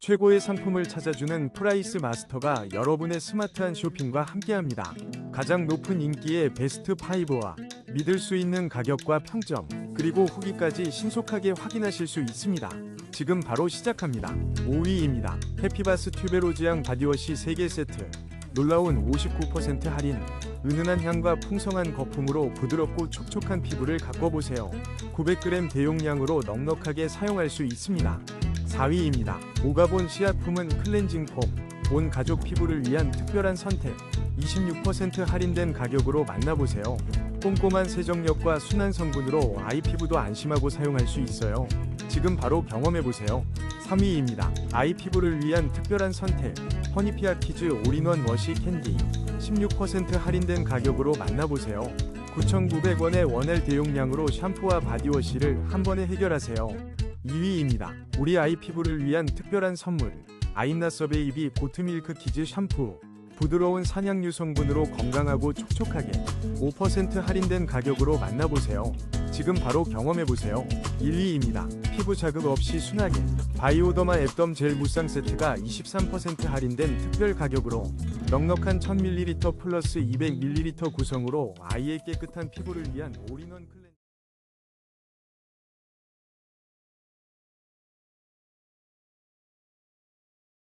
최고의 상품을 찾아주는 프라이스 마스터가 여러분의 스마트한 쇼핑과 함께합니다. 가장 높은 인기의 베스트 5와 믿을 수 있는 가격과 평점, 그리고 후기까지 신속하게 확인하실 수 있습니다. 지금 바로 시작합니다. 5위입니다. 해피바스 튜베로즈향 바디워시 3개 세트. 놀라운 59% 할인. 은은한 향과 풍성한 거품으로 부드럽고 촉촉한 피부를 가꿔보세요. 900g 대용량으로 넉넉하게 사용할 수 있습니다. 4위입니다. 오가본 시아품은 클렌징 폼. 온 가족 피부를 위한 특별한 선택. 26% 할인된 가격으로 만나보세요. 꼼꼼한 세정력과 순한 성분으로 아이 피부도 안심하고 사용할 수 있어요. 지금 바로 경험해보세요. 3위입니다. 아이 피부를 위한 특별한 선택. 허니피아 키즈 올인원 워시 캔디. 16% 할인된 가격으로 만나보세요. 9,900원의 원L 대용량으로 샴푸와 바디워시를 한 번에 해결하세요. 2위입니다. 우리 아이 피부를 위한 특별한 선물. 아임나서 베이비 고트밀크 키즈 샴푸. 부드러운 산양유 성분으로 건강하고 촉촉하게 5% 할인된 가격으로 만나보세요. 지금 바로 경험해보세요. 1위입니다. 피부 자극 없이 순하게 바이오더마 앱덤 젤 무쌍 세트가 23% 할인된 특별 가격으로 넉넉한 1000ml 플러스 200ml 구성으로 아이의 깨끗한 피부를 위한 올인원 클렌